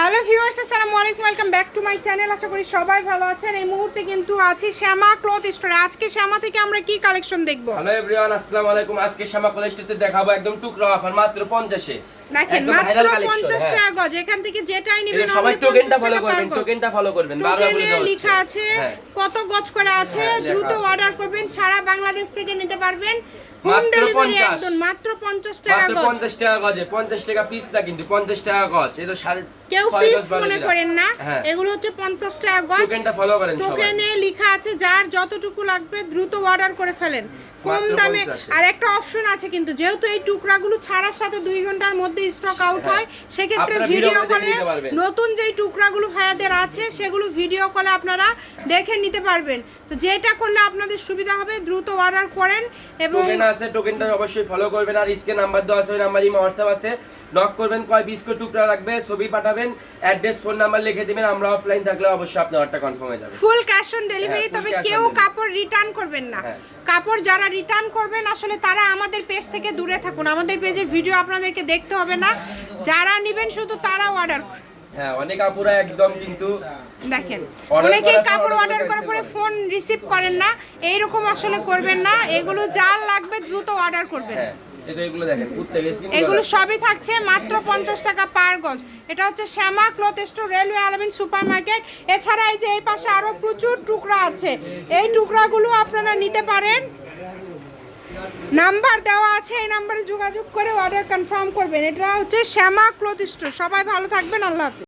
Hello viewers আসসালামু আলাইকুম welcome back to my channel আশা করি সবাই ভালো আছেন। এই মুহূর্তে কিন্তু আছি শ্যামা ক্লথ স্টোরে আজকে শ্যামা থেকে আমরা কি কালেকশন দেখব? হ্যালো এভরিওয়ান আসসালামু আলাইকুম আজকে শ্যামা ক্লথ স্টোরে দেখাবো একদম টুকরা অফার মাত্র 50 এ দেখেন মাত্র ভাইরাল কালেকশন পঞ্চাশ টাকা গজ এখান থেকে যেটাই নেবেন সবাই টোকেনটা ফলো করবেন টোকেনটা ফলো করবেন বারবার বলে লেখা আছে হ্যাঁ। কত গজ করে আছে হ্যাঁ, দ্রুত অর্ডার করবেন সারা বাংলাদেশ থেকে নিতে পারবেন। হোম ডেলিভারি একদম মাত্র পঞ্চাশ টাকা গজ। 50 টাকা গজে 50 টাকা পিস না কিন্তু 50 টাকা গজ এই তো সাড়ে কেউ পিস মনে করেন না হ্যাঁ। এগুলো হচ্ছে পঞ্চাশ টাকা গজ। টোকেনটা ফলো করেন সবাই। টোকেনে লেখা আছে যার যতটুকু লাগবে দ্রুত অর্ডার করে ফেলেন। কম দামে আর একটা অপশন আছে কিন্তু যেহেতু এই টুকরাগুলো ছাড়ার সাথে দুই ঘণ্টার মধ্যে স্টক আউট হয় সেক্ষেত্রে। ভিডিও কলে। নতুন যেই টুকরাগুলো ভাইয়াদের আছে সেগুলো ভিডিও কলে আপনারা দেখে নিতে পারবেন। তো যেটা করলে আপনাদের সুবিধা হবে দ্রুত অর্ডার করেন এবং টোকেন আছে টোকেনটা অবশ্যই ফলো করবেন আর স্ক্রিন নাম্বার দেওয়া আছে ওই নাম্বার ইমো হোয়াটসঅ্যাপ আছে। নক করবেন কয় পিস করে টুকরা রাখবে ছবি পাঠাবেন অ্যাড্রেস ফোন নাম্বার লিখে দিবেন আমরা অফলাইন থাকলে অবশ্যই আপনার অর্ডারটা কনফার্ম হয়ে যাবে। ফুল ক্যাশ অন ডেলিভারি তবে কেউ কাপড় রিটার্ন করবেন না। হ্যাঁ। কাপড় যারা রিটার্ন করবেন আসলে তারা আমাদের পেজ থেকে দূরে থাকুন। আমাদের পেজের ভিডিও আপনাদেরকে দেখতে হবে না। যারা নেবেন শুধু তারা অর্ডার হ্যাঁ অনেক আপুরা একদম কিন্তু দেখেন অনেকেই কাপড় অর্ডার করার পরে ফোন রিসিভ করেন না এইরকম আসলে করবেন না এগুলো যার লাগবে দ্রুত অর্ডার করবেন। হ্যাঁ এগুলো সবই থাকছে মাত্র পঞ্চাশ টাকা পার গজ। এটা হচ্ছে শ্যামা ক্লথ স্টোর রেলওয়ে আলমিন সুপার মার্কেট এছাড়া এই যে এই পাশে আরও প্রচুর টুকরা আছে। এই টুকরাগুলো আপনারা নিতে পারেন। নাম্বার দেওয়া আছে, এই নাম্বারে যোগাযোগ করে অর্ডার কনফার্ম করবেন। এটা হচ্ছে শ্যামা ক্লথ স্টোর সবাই ভালো থাকবেন, আল্লাহ হাফিজ।